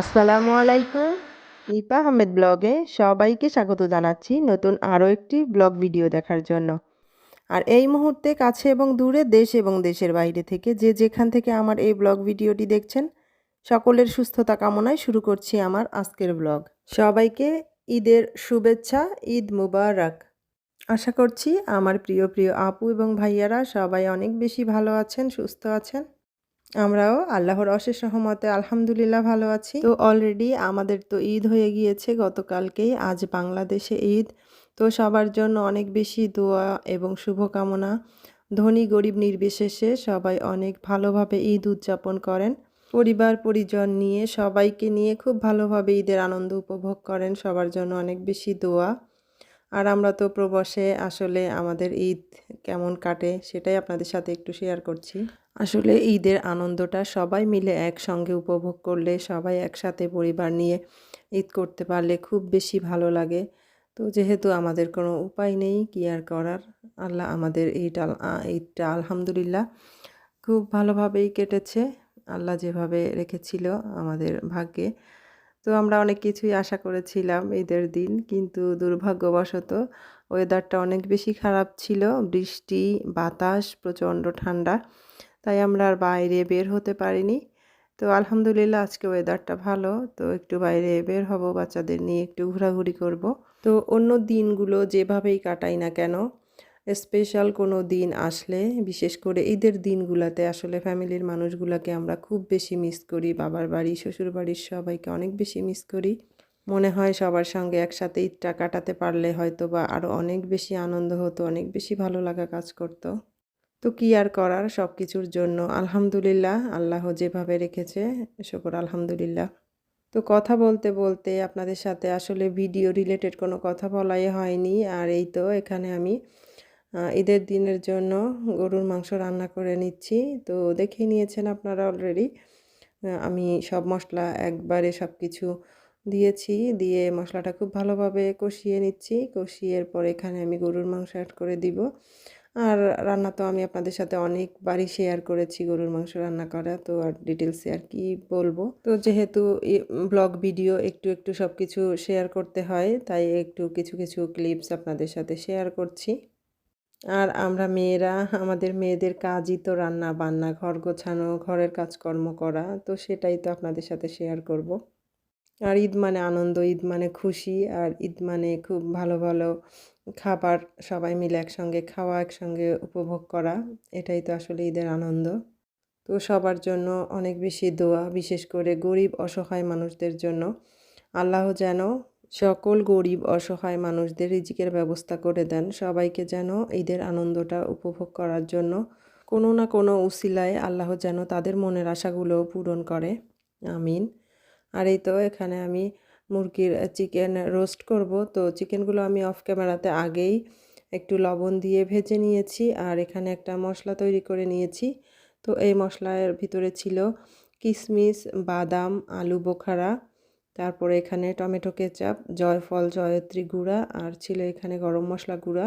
আসসালামু আলাইকুম। নিপা আহমেদ ব্লগে সবাইকে স্বাগত জানাচ্ছি নতুন আরও একটি ব্লগ ভিডিও দেখার জন্য। আর এই মুহূর্তে কাছে এবং দূরে দেশ এবং দেশের বাইরে থেকে যে যেখান থেকে আমার এই ব্লগ ভিডিওটি দেখছেন, সকলের সুস্থতা কামনায় শুরু করছি আমার আজকের ব্লগ। সবাইকে ঈদের শুভেচ্ছা, ঈদ মুবারক। আশা করছি আমার প্রিয় প্রিয় আপু এবং ভাইয়ারা সবাই অনেক বেশি ভালো আছেন, সুস্থ আছেন। আমরাও আল্লাহর অশেষ সহমতে আলহামদুলিল্লাহ ভালো আছি। তো অলরেডি আমাদের তো ঈদ হয়ে গিয়েছে, গতকালকেই আজ বাংলাদেশে ঈদ। তো সবার জন্য অনেক বেশি দোয়া এবং শুভকামনা। ধনী, গরিব, নির্বিশেষে সবাই অনেক ভালোভাবে ঈদ উদযাপন করেন। পরিবার, পরিজন নিয়ে সবাইকে নিয়ে খুব ভালোভাবে ঈদের আনন্দ উপভোগ করেন, সবার জন্য অনেক বেশি দোয়া। আর আমরা তো প্রবাসে আসলে আমাদের ঈদ কেমন কাটে সেটাই আপনাদের সাথে একটু শেয়ার করছি। আসলে ঈদের আনন্দটা সবাই মিলে একসঙ্গে উপভোগ করলে সবাই একসাথে পরিবার নিয়ে ঈদ করতে পারলে খুব বেশি ভালো লাগে। তো যেহেতু আমাদের কোনো উপায় নেই কি আর করার, আল্লাহ আমাদের ঈদ ঈদটা আলহামদুলিল্লাহ খুব ভালোভাবেই কেটেছে। আল্লাহ যেভাবে রেখেছিল আমাদের ভাগ্যে। তো আমরা অনেক কিছুই আশা করেছিলাম ঈদের দিন, কিন্তু দুর্ভাগ্যবশত ওয়েদারটা অনেক বেশি খারাপ ছিল। বৃষ্টি, বাতাস, প্রচণ্ড ঠান্ডা। তাই আমরা আর বাইরে বের হতে পারিনি। তো আলহামদুলিল্লাহ আজকে ওয়েদারটা ভালো। তো একটু বাইরে বের হব, বাচ্চাদের নিয়ে একটু ঘোরাঘুরি করব। তো অন্য দিনগুলো যেভাবেই কাটাই না কেন স্পেশাল কোনো দিন আসলে, বিশেষ করে ঈদের দিনগুলোতে আসলে ফ্যামিলির মানুষগুলোকে আমরা খুব বেশি মিস করি, বাবার বাড়ি শ্বশুর বাড়ির সবাইকে অনেক বেশি মিস করি। মনে হয় সবার সঙ্গে একসাথে ঈদটা কাটাতে পারলে হয়তো বা আরও অনেক বেশি আনন্দ হতো, অনেক বেশি ভালো লাগা কাজ করতো। তো কি আর করার সব কিছুর জন্য? আলহামদুলিল্লাহ, আল্লাহ যেভাবে রেখেছে, শকর আলহামদুলিল্লাহ। তো কথা বলতে বলতে আপনাদের সাথে আসলে ভিডিও রিলেটেড কোনো কথা বলাই হয়নি। আর এই তো এখানে আমি ঈদের দিনের জন্য গরুর মাংস রান্না করে নিচ্ছি। তো দেখে নিয়েছেন আপনারা অলরেডি আমি সব মশলা একবারে সব কিছু দিয়েছি। দিয়ে মশলাটা খুব ভালোভাবে কষিয়ে নিচ্ছি। কষিয়ে পরে এখানে আমি গরুর মাংস অ্যাড করে দিব। আর রান্না তো আমি আপনাদের সাথে অনেকবারই শেয়ার করেছি, গরুর মাংস রান্না করা, তো আর ডিটেলসে আর কি বলব তো যেহেতু ব্লগ ভিডিও একটু একটু সব কিছু শেয়ার করতে হয়, তাই একটু কিছু কিছু ক্লিপস আপনাদের সাথে শেয়ার করছি আর আমরা মেয়েরা, আমাদের মেয়েদের কাজই তো রান্না বান্না, ঘর গোছানো, ঘরের কাজকর্ম করা, তো সেটাই তো আপনাদের সাথে শেয়ার করব। আর ঈদ মানে আনন্দ, ঈদ মানে খুশি, আর ঈদ মানে খুব ভালো ভালো খাবার সবাই মিলে একসঙ্গে খাওয়া, একসঙ্গে উপভোগ করা, এটাই তো আসলে ঈদের আনন্দ। তো সবার জন্য অনেক বেশি দোয়া, বিশেষ করে গরিব, অসহায় মানুষদের জন্য। আল্লাহ যেন সকল গরিব, অসহায় মানুষদের রিজিকের ব্যবস্থা করে দেন। সবাইকে যেন ঈদের আনন্দটা উপভোগ করার জন্য কোনো না কোনো উসিলায় আল্লাহ যেন তাদের মনের আশাগুলো পূরণ করে। আমিন। আর এই তো এখানে আমি মুরগির চিকেন রোস্ট করব। তো চিকেনগুলো আমি অফ ক্যামেরাতে আগেই একটু লবণ দিয়ে ভেজে নিয়েছি আর এখানে একটা মশলা তৈরি করে নিয়েছি। তো এই মশলার ভিতরে ছিল কিশমিশ বাদাম, আলু বোখারা, তারপরে এখানে টমেটো কেচাপ, জয়ফল, জয়ত্রী গুঁড়া আর ছিল এখানে গরম মশলা গুঁড়া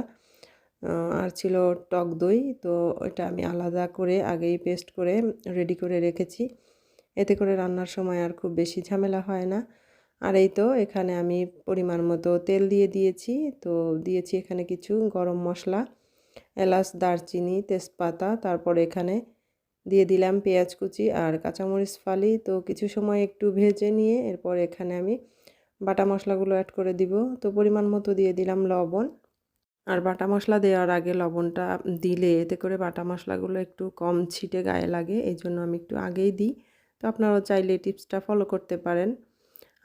আর ছিল টক দই। তো এটা আমি আলাদা করে আগেই পেস্ট করে রেডি করে রেখেছি। এতে করে রান্নার সময় আর খুব বেশি ঝামেলা হয় না। আর এই তো এখানে আমি পরিমাণ মতো তেল দিয়ে দিয়েছি। তো দিয়েছি এখানে কিছু গরম মশলা, এলাচ, দারচিনি, তেজপাতা, তারপর এখানে দিয়ে দিলাম পেঁয়াজ কুচি আর কাঁচামরিচ ফালি। তো কিছু সময় একটু ভেজে নিয়ে এরপর এখানে আমি বাটা মশলাগুলো অ্যাড করে দিব। তো পরিমাণ মতো দিয়ে দিলাম লবণ। আর বাটা মশলা দেওয়ার আগে লবণটা দিলে এতে করে বাটা মশলাগুলো একটু কম ছিটে গায়ে লাগে এই জন্য আমি একটু আগেই দিই। তো আপনারাও চাইলে টিপসটা ফলো করতে পারেন।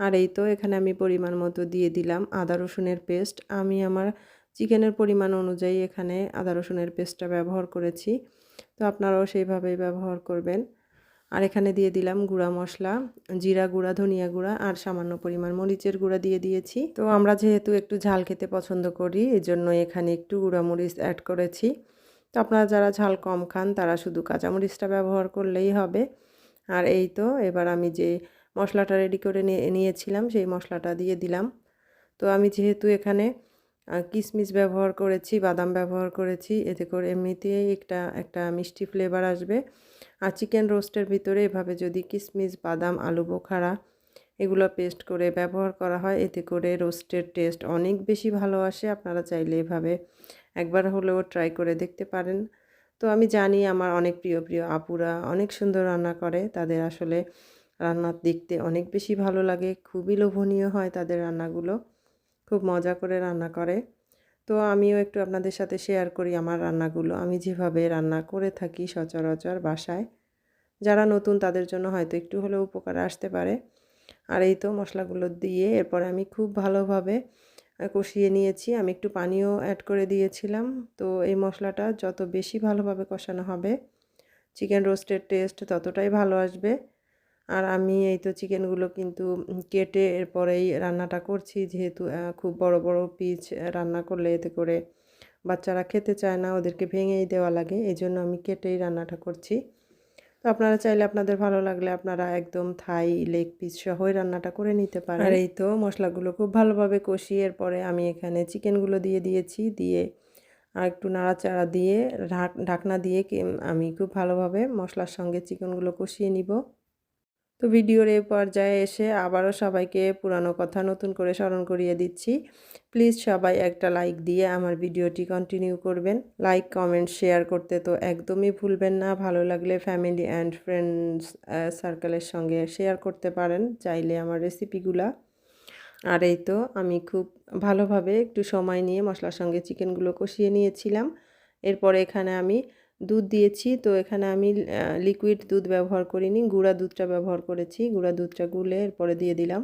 আর এই তো এখানে আমি পরিমাণ মতো দিয়ে দিলাম আদা রসুনের পেস্ট। আমি আমার চিকেনের পরিমাণ অনুযায়ী এখানে আদা রসুনের পেস্টটা ব্যবহার করেছি। তো আপনারাও সেইভাবেই ব্যবহার করবেন। আর এখানে দিয়ে দিলাম গুঁড়া মশলা, জিরা গুঁড়া, ধনিয়া গুঁড়া আর সামান্য পরিমাণ মরিচের গুঁড়া দিয়ে দিয়েছি। তো আমরা যেহেতু একটু ঝাল খেতে পছন্দ করি এই জন্য এখানে একটু গুঁড়া মরিচ অ্যাড করেছি। তো আপনারা যারা ঝাল কম খান, তারা শুধু কাঁচামরিচটা ব্যবহার করলেই হবে। আর এই তো এবার আমি যে মশলাটা রেডি করে নিয়েছিলাম, সেই মশলাটা দিয়ে দিলাম। তো আমি যেহেতু এখানে কিশমিশ ব্যবহার করেছি, বাদাম ব্যবহার করেছি, এতে করে এমনিতেই একটা একটা মিষ্টি ফ্লেভার আসবে। আর চিকেন রোস্টের ভিতরে এভাবে যদি কিশমিশ বাদাম, আলু, বোখারা এগুলো পেস্ট করে ব্যবহার করা হয়, এতে করে রোস্টের টেস্ট অনেক বেশি ভালো আসে। আপনারা চাইলে এভাবে একবার হলেও ট্রাই করে দেখতে পারেন। তো আমি জানি আমার অনেক প্রিয় প্রিয় আপুরা অনেক সুন্দর রান্না করে, তাদের আসলে রান্নার দেখতে অনেক বেশি ভালো লাগে, খুবই লোভনীয় হয় তাদের রান্নাগুলো। খুব মজা করে রান্না করে। তো আমিও একটু আপনাদের সাথে শেয়ার করি আমার রান্নাগুলো। আমি যেভাবে রান্না করে থাকি সচরাচর বাসায়। যারা নতুন তাদের জন্য হয়তো একটু হলেও উপকার আসতে পারে। আর এই তো মশলাগুলো দিয়ে এরপর আমি খুব ভালোভাবে কষিয়ে নিয়েছি। আমি একটু পানিও অ্যাড করে দিয়েছিলাম। তো এই মশলাটা যত বেশি ভালোভাবে কষানো হবে চিকেন রোস্টের টেস্ট ততটাই ভালো আসবে। আর আমি এই তো চিকেনগুলো কিন্তু কেটে এরপরেই রান্নাটা করছি। যেহেতু খুব বড় বড় পিচ রান্না করলে এতে করে বাচ্চারা খেতে চায় না, ওদেরকে ভেঙেই দেওয়া লাগে, এই জন্য আমি কেটেই রান্নাটা করছি। তো আপনারা চাইলে আপনাদের ভালো লাগলে আপনারা একদম থাই লেগ পিস সহই রান্নাটা করে নিতে পারেন। আর এই তো মশলাগুলো খুব ভালোভাবে কষিয়ে এরপরে আমি এখানে চিকেনগুলো দিয়ে দিয়েছি। দিয়ে আর একটু নাড়াচাড়া দিয়ে ঢাকনা দিয়ে আমি খুব ভালোভাবে মশলার সঙ্গে চিকেনগুলো কষিয়ে নিব। তো ভিডিওর এই পর্যায়ে এসে আবারও সবাইকে পুরানো কথা নতুন করে স্মরণ করিয়ে দিচ্ছি। প্লিজ সবাই একটা লাইক দিয়ে আমার ভিডিওটি কন্টিনিউ করবেন। লাইক, কমেন্ট, শেয়ার করতে তো একদমই ভুলবেন না। ভালো লাগলে ফ্যামিলি অ্যান্ড ফ্রেন্ডস সার্কেলের সঙ্গে শেয়ার করতে পারেন চাইলে আমার রেসিপিগুলা আর এই তো আমি খুব ভালোভাবে একটু সময় নিয়ে মশলার সঙ্গে চিকেনগুলো কষিয়ে নিয়েছিলাম। এরপরে এখানে আমি দুধ দিয়েছি। তো এখানে আমি লিকুইড দুধ ব্যবহার করিনি, গুঁড়া দুধটা ব্যবহার করেছি। গুঁড়া দুধটা গুলে এরপরে দিয়ে দিলাম।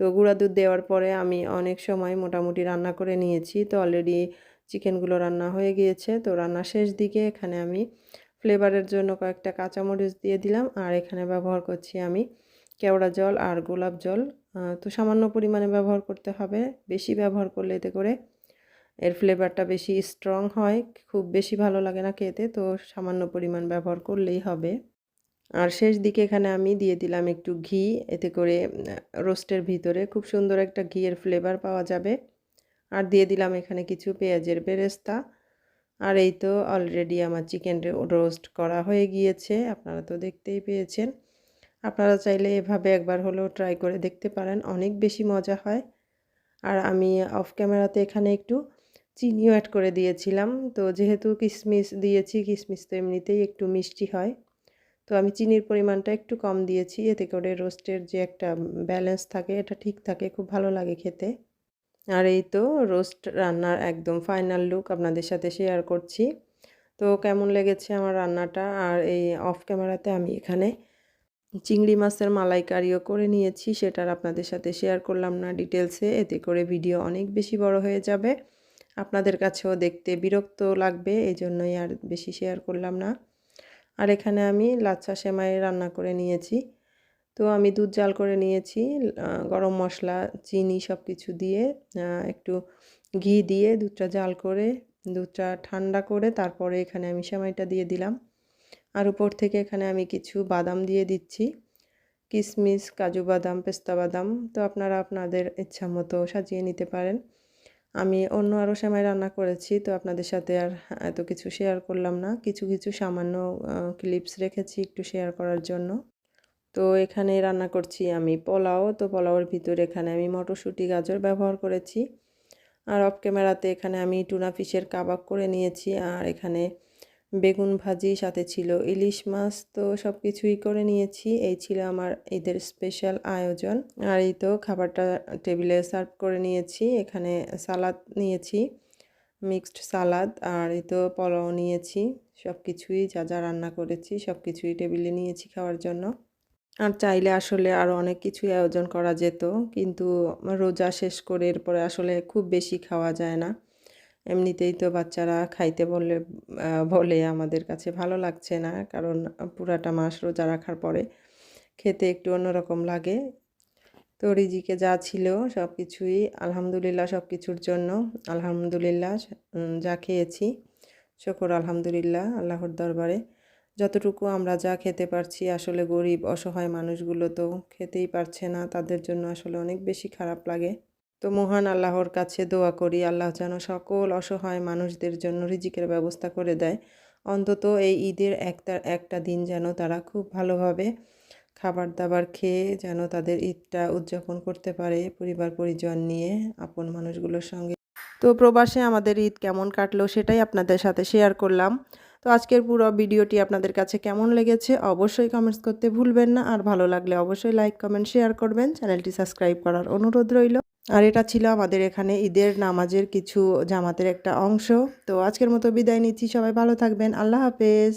তো গুঁড়া দুধ দেওয়ার পরে আমি অনেক সময় মোটামুটি রান্না করে নিয়েছি। তো অলরেডি চিকেনগুলো রান্না হয়ে গিয়েছে। তো রান্না শেষ দিকে এখানে আমি ফ্লেভারের জন্য কয়েকটা কাঁচামরিচ দিয়ে দিলাম। আর এখানে ব্যবহার করছি আমি কেওড়া জল আর গোলাপ জল। তো সামান্য পরিমাণে ব্যবহার করতে হবে। বেশি ব্যবহার করলে এতে করে এর ফ্লেভারটা বেশি স্ট্রং হয়, খুব বেশি ভালো লাগে না খেতে, তো সামান্য পরিমাণ ব্যবহার করলেই হবে। আর শেষ দিকে এখানে আমি দিয়ে দিলাম একটু ঘি, এতে করে রোস্টের ভিতরে খুব সুন্দর একটা ঘিয়ের ফ্লেভার পাওয়া যাবে। আর দিয়ে দিলাম এখানে কিছু পেঁয়াজের বেরেস্তা। আর এই তো অলরেডি আমার চিকেন রোস্ট করা হয়ে গিয়েছে, আপনারা তো দেখতেই পেয়েছেন। আপনারা চাইলে এভাবে একবার হলেও ট্রাই করে দেখতে পারেন, অনেক বেশি মজা হয়। আর আমি অফ ক্যামেরাতে এখানে একটু চিনিও অ্যাড করে দিয়েছিলাম। তো যেহেতু কিশমিশ দিয়েছি কিশমিশ তো এমনিতেই একটু মিষ্টি হয়। তো আমি চিনির পরিমাণটা একটু কম দিয়েছি। এতে করে রোস্টের যে একটা ব্যালেন্স থাকে, এটা ঠিক থাকে, খুব ভালো লাগে খেতে। আর এই তো রোস্ট রান্নার একদম ফাইনাল লুক আপনাদের সাথে শেয়ার করছি। তো কেমন লেগেছে আমার রান্নাটা? আর এই অফ ক্যামেরাতে আমি এখানে চিংড়ি মাছের মালাইকারিও করে নিয়েছি। সেটার আপনাদের সাথে শেয়ার করলাম না ডিটেলসে এতে করে ভিডিও অনেক বেশি বড় হয়ে যাবে। আপনাদের কাছেও দেখতে বিরক্ত লাগবে এই জন্যই আর বেশি শেয়ার করলাম না। আর এখানে আমি লাচ্ছা সেমাই রান্না করে নিয়েছি। তো আমি দুধ জাল করে নিয়েছি গরম মশলা, চিনি সব কিছু দিয়ে একটু ঘি দিয়ে দুধটা জাল করে, দুধটা ঠান্ডা করে তারপরে এখানে আমি সেমাইটা দিয়ে দিলাম। আর উপর থেকে এখানে আমি কিছু বাদাম দিয়ে দিচ্ছি। কিশমিশ কাজু বাদাম, পেস্তা বাদাম, তো আপনারা আপনাদের ইচ্ছা মতো সাজিয়ে নিতে পারেন। আমি অন্য আরও সেমাই রান্না করেছি, তো আপনাদের সাথে আর এত কিছু শেয়ার করলাম না। কিছু কিছু সামান্য ক্লিপস রেখেছি একটু শেয়ার করার জন্য। তো এখানে রান্না করছি আমি পোলাও, তো পোলাওর ভিতরে এখানে আমি মটরশুঁটি, গাজর ব্যবহার করেছি। আর অফ ক্যামেরাতে এখানে আমি টুনা ফিশের কাবাব করে নিয়েছি, আর এখানে বেগুন ভাজি, সাথে ছিল ইলিশ মাছ, তো সব কিছুই করে নিয়েছি। এই ছিল আমার ঈদের স্পেশাল আয়োজন। আর এই তো খাবারটা টেবিলে সার্ভ করে নিয়েছি। এখানে সালাদ নিয়েছি মিক্সড সালাদ আর এই তো পোলাও নিয়েছি। সব কিছুই যা যা রান্না করেছি সব কিছুই টেবিলে নিয়েছি খাওয়ার জন্য। আর চাইলে আসলে আরও অনেক কিছুই আয়োজন করা যেত, কিন্তু রোজা শেষ করে এরপরে আসলে খুব বেশি খাওয়া যায় না। এমনিতেই তো বাচ্চারা খাইতে বললে বলে আমাদের কাছে ভালো লাগছে না, কারণ পুরাটা মাস রোজা রাখার পরে খেতে একটু অন্যরকম লাগে। তো রিজিকে যা ছিল সব কিছুই আলহামদুলিল্লাহ সব কিছুর জন্য, আলহামদুলিল্লাহ যা খেয়েছি, শকর আলহামদুলিল্লাহ আল্লাহর দরবারে। যতটুকু আমরা যা খেতে পারছি, আসলে গরিব অসহায় মানুষগুলো তো খেতেই পারছে না, তাদের জন্য আসলে অনেক বেশি খারাপ লাগে। তো মহান আল্লাহর কাছে দোয়া করি, আল্লাহ যেন সকল অসহায় মানুষদের জন্য রিজিকের ব্যবস্থা করে দেয়। অন্তত এই ঈদের একটা একটা দিন যেন তারা খুব ভালোভাবে খাবার দাবার খেয়ে যেন তাদের ঈদটা উদযাপন করতে পারে পরিবার পরিজন নিয়ে, আপন মানুষগুলোর সঙ্গে। তো প্রবাসে আমাদের ঈদ কেমন কাটলো সেটাই আপনাদের সাথে শেয়ার করলাম। তো আজকের পুরো ভিডিওটি আপনাদের কাছে কেমন লেগেছে অবশ্যই কমেন্টস করতে ভুলবেন না। আর ভালো লাগলে অবশ্যই লাইক কমেন্ট শেয়ার করবেন। চ্যানেলটি সাবস্ক্রাইব করার অনুরোধ রইল। আর এটা ছিল আমাদের এখানে ঈদের নামাজের কিছু জামাতের একটা অংশ। তো আজকের মতো বিদায় নিচ্ছি, সবাই ভালো থাকবেন, আল্লাহ হাফেজ।